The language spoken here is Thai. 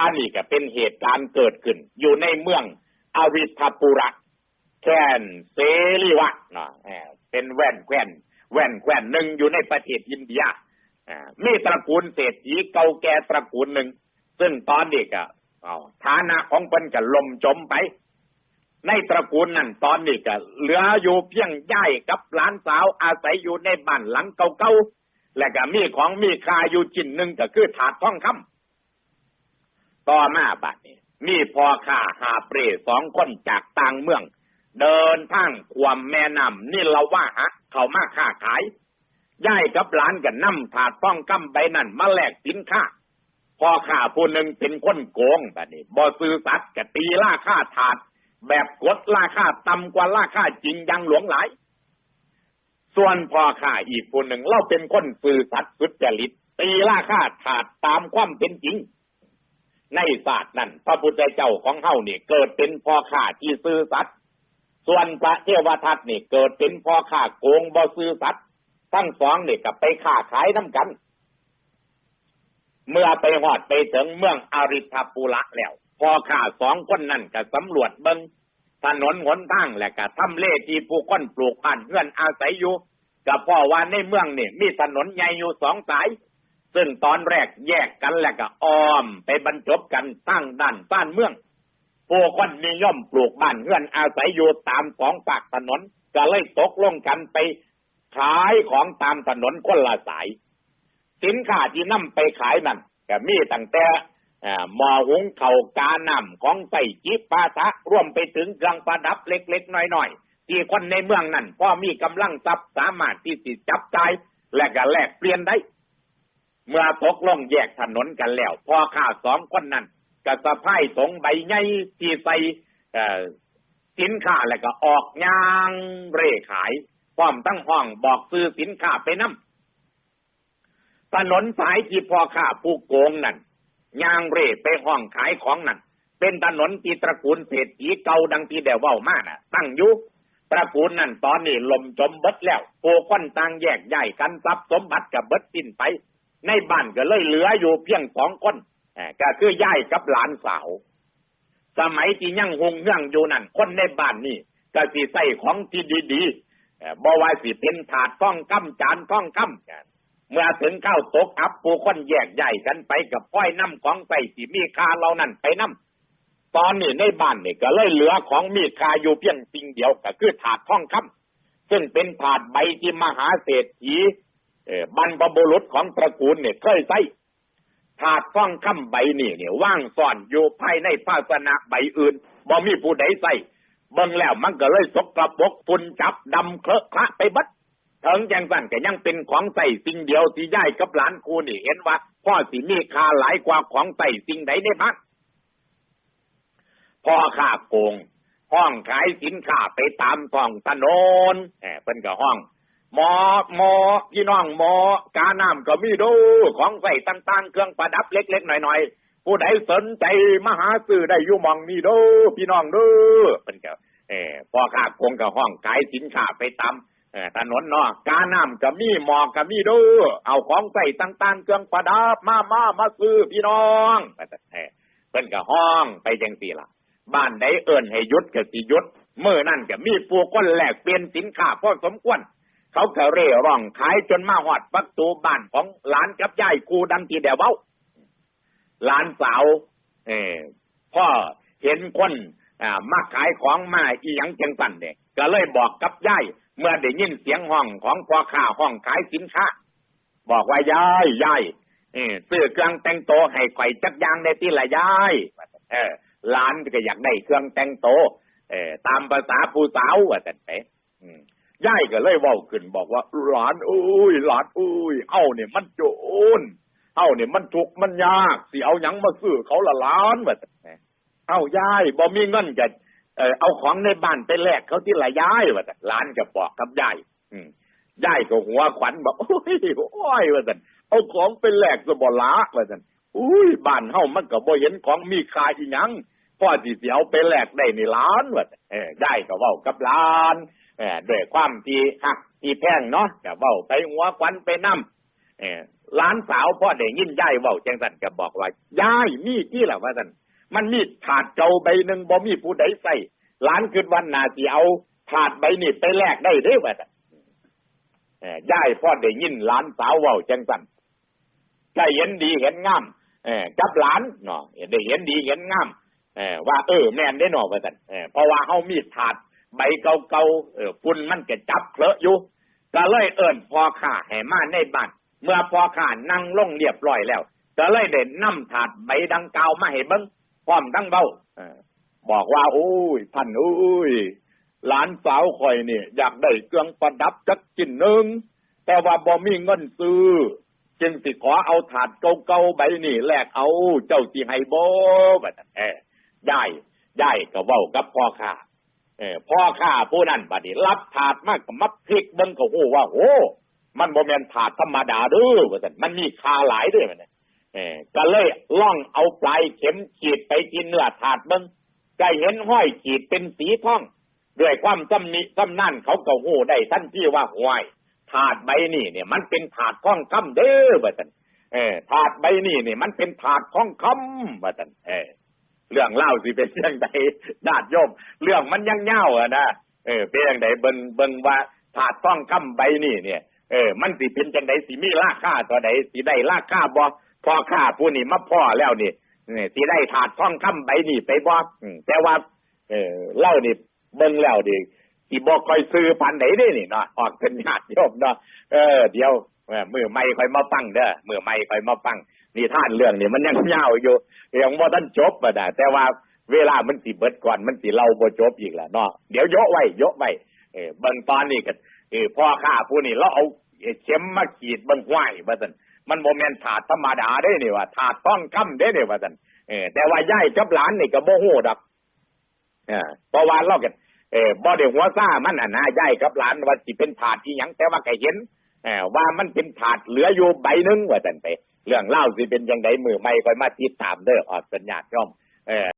อันนี้ก็เป็นเหตุการณ์เกิดขึ้น อยู่ในเมืองอริธปุระแคนเสรีวะเนาะเป็นแว่นแควนแว่นแควนหนึ่งอยู่ในประเทศอินเดียมีตระกูลเศรษฐีเก่าแก่ตระกูลหนึ่ง ซึ่งตอนนี้ก็เอาฐานะของเพิ่นก็ล่มจมไป ในตระกูลนั้นตอนนี้ก็เหลืออยู่เพียงย่ายกับหลานสาวอาศัยอยู่ในบ้านหลังเก่าๆและก็มีของมีค่าอยู่ชิ้นหนึ่งก็คือถาดทองคำ ต่อมาบัดนี้มีพ่อข้าหาเปรสองคนจากต่างเมือง เดินทางความแม่นำนี่เราว่าฮะเขามาค้าขายย่ายกับหลานกันนำถาดทองคำใบนั้นมาแลกสินค้าพ่อข้าผู้หนึ่งเป็นคนโกงแบบนี้บ่ซื้อสัตว์กตีล่าค่าถาด แบบกดราคาต่ำกว่าราคาจริงยังหลวงหลาย ส่วนพ่อข้าอีกคนหนึ่งเราเป็นคนสื่อสัตย์สุดจริตตีราคาถาดตามความเป็นจริง ในศาสตร์นั้นพระพุทธเจ้าของเฮานี่เกิดเป็นพ่อข้าที่ซื่อสัตย์ส่วนพระเทวทัตนี่เกิดเป็นพ่อข้าโกงบ่ซื่อสัตย์ทั้งสองนี่กับไปค้าขายน้ำกัน เมื่อไปหอดไปถึงเมืองอาริธปุระแล้วพ่อข้าสองคนนั่นก็สำรวจเบิงถนนหนทางและก็ทำเลที่ผู้คนปลูกพันธุ์เพื่อนอาศัยอยู่กับพ่อว่าในเมืองนี่มีถนนใหญ่อยู่สองสาย ซึ่งตอนแรกแยกกันแล้วก็อ้อมไปบรรจบกันตั้งด้านบ้านเมืองผู้คนนิยมปลูกบ้านเพื่อนอาศัยอยู่ตามสองปากถนนก็เลยตกลงกันไปขายของตามถนนคนละสาย สินค้าที่นำไปขายนั่นก็มีตั้งแต่หม้อหุงเข้ากาน้ำของใส่จิปาทะร่วมไปถึงเครื่องประดับเล็กๆน้อยๆที่คนในเมืองนั่นพอมีกำลังทรัพย์สามารถที่จะจับจ่ายและก็แลกเปลี่ยนได้ เมื่อตกลงแยกถนนกันแล้วพอข้าสองคนนั้นก็สะพายสงใบใหญ่ที่ใส่สินค้าแล้วก็ออกยางเร่ขายพร้อมตั้งห้องบอกซื้อสินค้าไปนํถนนสายที่พอข้าผู้โกงนั่นยางเร่ไปห้องขายของนั่นเป็นถนนที่ตระกูลเศรษฐีเก่าดังที่เดวเว้ามาน่ะ ตั้งอยู่ตระกูลนั่นตอนนี้ลมจมบดแล้วผู้คนต่างแยกย้ายกันทรัพย์สมบัติกับเบิดสิ้นไป ในบ้านก็เลยเหลืออยู่เพียงสองคนเอ่ก็คือย่ายกับหลานสาว สมัยที่ยังหงเฮืองอยู่นั่น คนในบ้านนี่ก็สิใส่ของที่ดีๆเอ่บ่ว่าสิเป็นถาดท้องคำจานท้องคำเมื่อถึงข้าวตกอับผู้คนแยกย้ายกันไปกับป้อยน้ำของใส่ที่มีคาเหล่านั้นไปน้ำตอนนี้ในบ้านนี่ก็เลยเหลือของมีคาอยู่เพียงสิ่งเดียวก็คือถาดท้องคำซึ่งเป็นถาดใบที่มหาเศรษฐี บรรพบุรุษของตระกูลเนี่ยเคยใส่ถาดฟ้องคำใบนี่เนี่ยว่างซ่อนอยู่ภายในภาชนะใบอื่นบ่มีผู้ใดใส่เบิ่งแล้วมันก็เลยสกปรกฝุ่นจับดำเคลอะคละไปบัดถึงจังสั่นก็ยังเป็นของใส่สิ่งเดียวที่ย่ายกับหลานครูนี่เห็นว่าพ่อสิมีค่าหลายกว่าของใส่สิ่งใดในบ้านพ่อข้าโกงห้องขายสินค้าไปตามท้องถนนแหมเพิ่นก็ห้อง หมอหมอพี่น้องหมอกาน้ำก็มีดูของใส่ต่างๆ เครื่องประดับเล็กๆหน่อยๆ ผู้ใดสนใจมาหาซื้อได้อยู่มองนี่ดูพี่น้องดูเป็นก็เออพอข้าคงกับห้องขายสินค้าไปตามเอ่อถนนเนาะกาน้ำก็มีหมอกก็มีดูเอาของใส่ต่างๆ เครื่องประดับมามามาซื้อพี่น้องเออเพิ่นก็ห้องไปจังสี่ละบ้านใดเอิ้นให้ยุดก็สิยุดเมื่อนั่นก็มีผู้คนแลกเปลี่ยนสินค้าพอสมควร เขาก็เร่ร่องขายจนมาหอดประตูบ้านของหลานกับยายกูดังที่เดวเว้าหลานสาวเออพ่อเห็นคนอ่ามาขายของมาอีหยังจังสันเด็กก็เลยบอกกับยายเมื่อได้ยินเสียงห้องของพ่อค้าห้องขายสินค้าบอกว่ายายยายเออซื้อเครื่องแต่งโตวให้ข่อยจักยางในที่ละยายเออหลานก็อยากได้เครื่องแต่งโตวเออตามภาษาผู้สาวว่าแต่ไปอืม ยายก็เลยเว้าขึ้นบอกว่า หลานอุ้ยหลานอุ้ยเอ้าเนี่ยมันโจรเอ้าเนี่ยมันทุกมันยากสิเอาหยังมาซื้อเขาละล้านว่าแต่เอ้ายายบ่มีเงินจะเออเอาของในบ้านไปแลกเขาที่ละยายว่าแต่หลานก็บอกกับยายอืมยายก็หัวขวัญบอกโอ้ยโอ้ยว่าแต่เอาของไปแลกสบละว่าแต่อุ้ยบ้านเฮามันก็บ่เห็นของมีค่าอีหยังพ่อสิสิเอาไปแลกได้ในล้านว่าแต่เออยายก็เว้ากับหลาน เออด้วยความที่หักที่แพงเนาะก็เว้าไปหัวควันไปน้ำเออหลานสาวพ่อได้ยินยายเว้าจังสันก็บอกว่าย่ายมีที่ล่ะว่าสันมันมีถาดเก่าใบหนึ่งบ่มีผู้ใดใส่หลานคืนวันนาสิเอาถาดใบนี้ไปแลกได้เด้ว่าสันเอ่ายพ่อได้ยินหลานสาวเว้าจังสันก็เห็นดีเห็นงามเออกับหลานเนาะได้เห็นดีเห็นงามเออว่าเออแม่นได้เนาะว่าสันเออเพราะว่าเฮามีถาด ใบเก่าๆเออฝุ่นมันก็จับเคลอะอยู่ ก็เลยเอิ้นพอข้าให้มาในบ้านเมื่อพอข้านั่งลงเรียบร้อยแล้ว ก็เลยได้นำถาดใบดังกล่าวมาให้เบิ่งพร้อมทั้งเบ้าบอกว่าโอ้ยท่านโอ้ยหลานสาวข่อยเนี่ยอยากได้เครื่องประดับจักชิ้นหนึ่งแต่ว่าบ่มีเงินซื้อ จึงสิขอเอาถาดเก่าๆใบนี่แลกเอาเจ้าสิให้บ่บัดนั้นเออยายยายก็เว้ากับพ่อข้า พ่อข้าผู้นั้นบัดนี้รับถาดมากกับมัดพริกเบิ่งเขาโอ้ว่าโอ้มันบ่แม่นถาดธรรมดาด้อว่าซั่นมันมีคาหลายด้อมันน่ะเออก็เลยล่องเอาปลายเข็มขีดไปกินเนื้อถาดเบิ่งก็เห็นห้อยขีดเป็นสีทองด้วยความจำนิจำนั่นเขาก็ฮู้ได้ทันทีว่าห้วยถาดใบนี่เนี่ย มันเป็นถาดทองคำเด้อว่าซั่นเออถาดใบนี่เนี่ยมันเป็นถาดทองคำว่าซั่น เรื่องเล่าสิเป็นเรื่องใดญาติโยมเรื่องมันยังเง่าอะนะเออเป็นอย่างใดเบิ่งเบิ่งว่าถาดต้องคำใบนี่เนี่ยเออมันสิเป็นจังใดสิมีราคาตัวใดสิได้ราคาบ่พอค่าผู้นี่มาพ่อแล้วนี่นี่สิได้ถาดทองคำใบนี่ไปบ่อืมแต่ว่า เออเล่านี่เบิ่งแล้วดิสิบ่ค่อยซื้อพันไหนเด้นี่เนาะออกเป็นญาติโยมเนาะเออเดี๋ยวเมือไม่ค่อยมาฟังเด้อเมือไม่ค่อยมาฟัง นี่ท่านเรื่องนี่มันยังยาวอยู่ยังบ่ทันจบอะนะแต่ว่าเวลามันสิเบิดก่อนมันสิเล่าบ่จบอีกแหละเนาะเดี๋ยวยะไว้ยะไว้เออเบิ่งตอนนี้ก็เออพ่อข้าผู้นี้เราเอาเข็มมาขีดเบิ่งห้วยว่าซั่นมันบ่แม่นถาดธรรมดาเด้นี่ว่าถาดต้องคำเด้นี่ว่าซั่นเออแต่ว่ายายกับหลานนี่ก็บ่ฮู้ดอกเออเพราะว่าเราก็เออบ่ได้หัวซ่ามันอะนะยายกับหลานว่าสิเป็นถาดอีหยังแต่ว่าก็เห็นเออว่ามันเป็นถาดเหลืออยู่ใบหนึงว่าซั่นไป เรื่องเล่าสิเป็นยังไงมือไม่ค่อยมาติดตามเด้อออกสัญญาณย่อมเออ